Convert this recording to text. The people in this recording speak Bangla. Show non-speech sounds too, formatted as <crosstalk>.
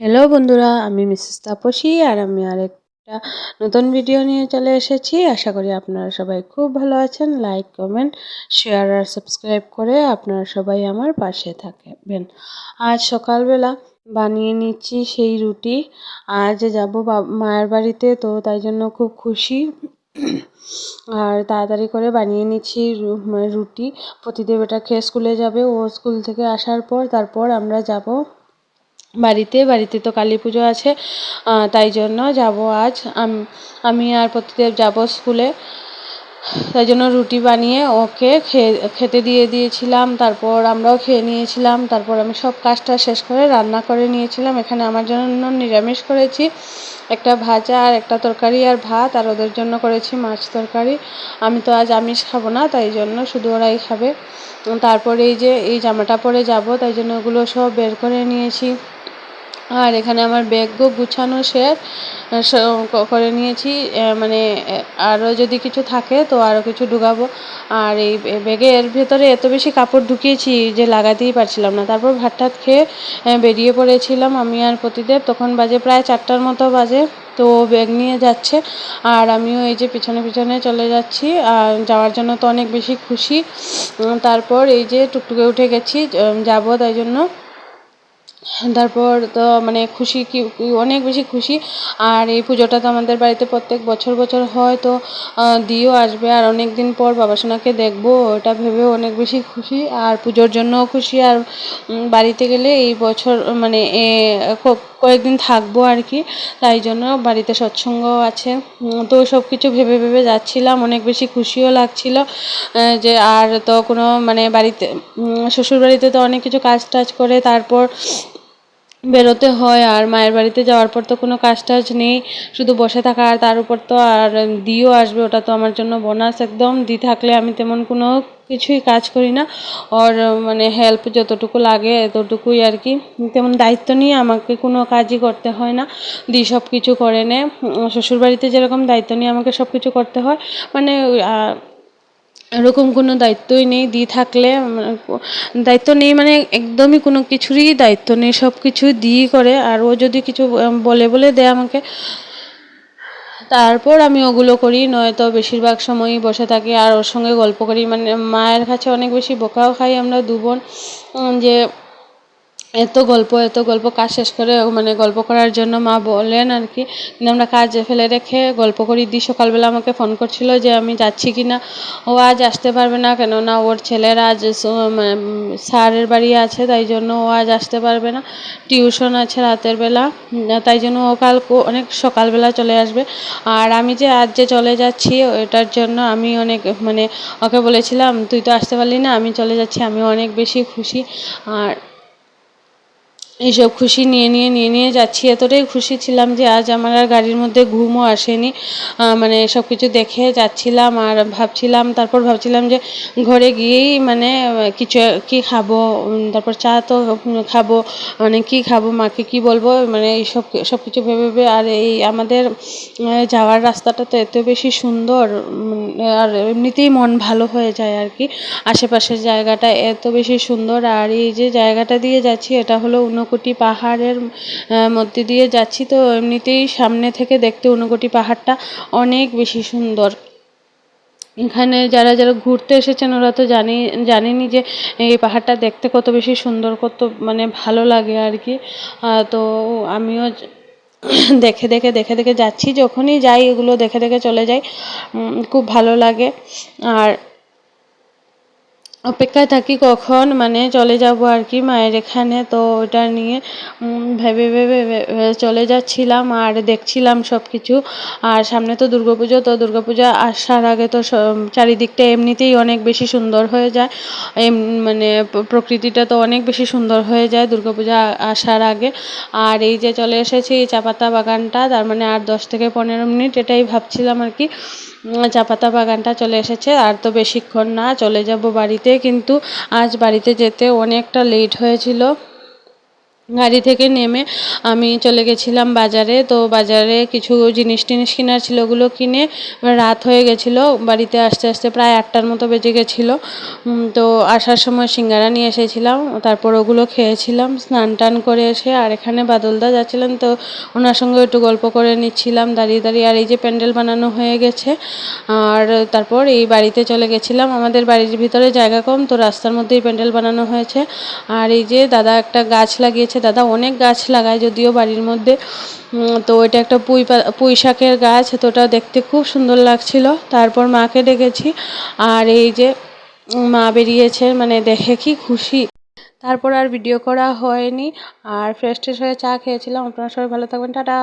হ্যালো বন্ধুরা, আমি মিসেস তাপসী আর আমি আরেকটা নতুন ভিডিও নিয়ে চলে এসেছি। আশা করি আপনারা সবাই খুব ভালো আছেন। লাইক কমেন্ট শেয়ার আর সাবস্ক্রাইব করে আপনারা সবাই আমার পাশে থাকবেন। আজ সকালবেলা বানিয়ে নিচ্ছি সেই রুটি। আজ যাব মায়ের বাড়িতে, তো তাই জন্য খুব খুশি। আর তাড়াতাড়ি করে বানিয়ে নিচ্ছি রুটি। প্রতিদেব এটা খেয়ে স্কুলে যাবে। ও স্কুল থেকে আসার পর তারপর আমরা যাব বাড়িতে বাড়িতে তো কালী পুজো আছে তাই জন্য যাব আজ। আমি আর প্রতিদেব যাব স্কুলে। তাই জন্য রুটি বানিয়ে ওকে খেয়ে খেতে দিয়ে দিয়েছিলাম, তারপর আমরাও খেয়ে নিয়েছিলাম, তারপর আমি সব কাজটা শেষ করে রান্না করে নিয়েছিলাম। এখানে আমার জন্য নিরামিষ করেছি, একটা ভাজা আর একটা তরকারি আর ভাত, আর ওদের জন্য করেছি মাছ তরকারি। আমি তো আজ আমিষ খাব না, তাই জন্য শুধু ওরাই খাবে। তারপরে এই যে, এই জামাটা পরে যাব, তাই জন্য ওগুলো সব বের করে নিয়েছি। আর এখানে আমার ব্যাগও গুছানো শেষ। করে নিয়েছি। মানে আরও যদি কিছু থাকে তো আরও কিছু ঢুকাবো। আর এই ব্যাগের ভেতরে এত বেশি কাপড় ঢুকিয়েছি যে লাগাতেই পারছিলাম না। তারপর ভাত টাত খেয়ে বেরিয়ে পড়েছিলাম আমি আর প্রতিদেব। তখন বাজে প্রায় চারটার মতো বাজে। তো ব্যাগ নিয়ে যাচ্ছে। আর আমিও এই যে পিছনে পিছনে চলে যাচ্ছি। আর যাওয়ার জন্য তো অনেক বেশি খুশি। তারপর এই যে টুকটুকে উঠে গেছি। যাব তাই জন্য। তারপর তো মানে খুশি কি অনেক বেশি খুশি। আর এই পুজোটা তো আমাদের বাড়িতে প্রত্যেক বছর বছর হয়, তো দিও আসবে। আর অনেক দিন পর বাবা সোনাকে দেখব, ওটা ভেবেও অনেক বেশি খুশি। আর পুজোর জন্যও খুশি। আর বাড়িতে গেলে এই বছর মানে কয়েকদিন থাকব আর কি। তাই জন্য বাড়িতে সৎসঙ্গ আছে। তো সব কিছু ভেবে ভেবে যাচ্ছিলাম। অনেক বেশি খুশিও লাগছিল যে, আর তো কোনো মানে বাড়িতে শ্বশুরবাড়িতে তো অনেক কিছু কাজ টাজ করে। তারপর বেরোতে হয় আর মায়ের বাড়িতে যাওয়ার পর তো কোনো কাজ টাজ নেই। শুধু বসে থাকা আর তার উপর তো আর দিও আসবে, ওটা তো আমার জন্য বোনাস একদম। দি থাকলে আমি তেমন কোনো কিছুই কাজ করি না। ওর মানে হেল্প যতটুকু লাগে এতটুকুই আর কি। তেমন দায়িত্ব নিয়ে আমাকে কোনো কাজই করতে হয় না। দি সব কিছু করে নেয় শ্বশুরবাড়িতে যেরকম দায়িত্ব নিয়ে আমাকে সব কিছু করতে হয়। মানে এরকম কোনো দায়িত্বই নেই, দিয়ে থাকলে দায়িত্ব নেই মানে একদমই কোনো কিছুরই দায়িত্ব নেই, সব কিছু দিই করে। আর ও যদি কিছু বলে বলে দেয় আমাকে, তারপর আমি ওগুলো করি, নয়তো বেশিরভাগ সময়ই বসে থাকি। আর ওর সঙ্গে গল্প করি মানে মায়ের কাছে অনেক বেশি বোকাও খাই আমরা দু বোন যে এত গল্প এত গল্প কাজ শেষ করে মানে গল্প করার জন্য মা বলেন আর কি আমরা কাজ ফেলে রেখে গল্প করি দি। সকালবেলা আমাকে ফোন করছিল যে, আমি যাচ্ছি কি না? ও, আজ আসতে পারবে না কেননা ওর ছেলের আজ স্যারের বাড়ি আছে, তাই জন্য ও আজ আসতে পারবে না। টিউশন আছে রাতের বেলা তাই জন্য ও কাল অনেক সকালবেলা চলে আসবে। আর আমি যে আজ যে চলে যাচ্ছি, এটার জন্য আমি অনেক মানে ওকে বলেছিলাম, তুই তো আসতে পারলি না, আমি চলে যাচ্ছি, আমি অনেক বেশি খুশি। আর এইসব খুশি নিয়ে নিয়ে নিয়ে নিয়ে যাচ্ছি। এতটাই খুশি ছিলাম যে আজ আমার আর গাড়ির মধ্যে ঘুমও আসেনি। মানে সব কিছু দেখে যাচ্ছিলাম আর ভাবছিলাম, তারপর ভাবছিলাম যে ঘরে গিয়েই মানে কিছু কী খাব তারপর চা তো খাব মানে কী খাব, মাকে কী বলব মানে এই সব কিছু ভেবে ভেবে আর এই আমাদের যাওয়ার রাস্তাটা তো এত বেশি সুন্দর আর এমনিতেই মন ভালো হয়ে যায় আর কি। আশেপাশের জায়গাটা এত বেশি সুন্দর আর এই যে জায়গাটা দিয়ে যাচ্ছি, এটা হলো ঊনকোটি পাহাড়ের মধ্যে দিয়ে যাচ্ছি। তো এমনিতেই সামনে থেকে দেখতে ঊনকোটি পাহাড়টা অনেক বেশি সুন্দর। এখানে যারা যারা ঘুরতে এসেছেন, ওরা তো জানি, জানেনই যে এই পাহাড়টা দেখতে কত বেশি সুন্দর, কত মানে ভালো লাগে আর কি। তো আমিও <clears throat> দেখে দেখে দেখে দেখে যাচ্ছি। যখনই যাই, এগুলো দেখে দেখে চলে যাই। খুব ভালো লাগে। আর অপেক্ষায় থাকি কখন মানে চলে যাব আর কি মায়ের এখানে। তো ওটা নিয়ে ভেবে ভেবে চলে যাচ্ছিলাম আর দেখছিলাম সব কিছু আর সামনে তো দুর্গাপুজো, তো দুর্গা পূজা আসার আগে তো চারিদিকটা এমনিতেই অনেক বেশি সুন্দর হয়ে যায়। এম মানে প্রকৃতিটা তো অনেক বেশি সুন্দর হয়ে যায় দুর্গা পূজা আসার আগে। আর এই যে চলে এসেছি এই চা পাতা বাগানটা, তার মানে আর দশ থেকে পনেরো মিনিট এটাই ভাবছিলাম আর কি। চা পাতা বাগানটা চলে এসেছে, আর তো বেশিক্ষণ না, চলে যাব বাড়িতে। কিন্তু আজ বাড়িতে যেতে অনেকটা লেট হয়েছিল। গাড়ি থেকে নেমে আমি চলে গেছিলাম বাজারে। তো বাজারে কিছু জিনিস টিনিস কেনার ছিল, ওগুলো কিনে রাত হয়ে গেছিল। বাড়িতে আসতে আসতে প্রায় আটটার মতো বেজে গেছিল। তো আসার সময় সিঙ্গারা নিয়ে এসেছিলাম, তারপর ওগুলো খেয়েছিলাম, স্নান টান করে এসে আর এখানে বাদলদা যাচ্ছিলেন, তো ওনার সঙ্গে একটু গল্প করে নিচ্ছিলাম, দাঁড়িয়ে দাঁড়িয়ে আর এই যে প্যান্ডেল বানানো হয়ে গেছে, আর তারপর এই বাড়িতে চলে গেছিলাম। আমাদের বাড়ির ভিতরে জায়গা কম, তো রাস্তার মধ্যেই প্যান্ডেল বানানো হয়েছে। আর এই যে দাদা একটা গাছ লাগিয়েছে দাদা, অনেক গাছ লাগায় যদিও বাড়ির মধ্যে। তো এটা একটা পুঁই পুঁই শাকের গাছ, তো ওটা দেখতে খুব সুন্দর লাগছিল। তারপর মাকে ডেকেছি। আর এই যে মা বেরিয়েছে মানে দেখে কি খুশি। তারপর আর ভিডিও করা হয়নি। আর ফ্রেশ ট্রেশ হয়ে চা খেয়েছিলাম। আপনারা সবাই ভালো থাকবেন। টাটা!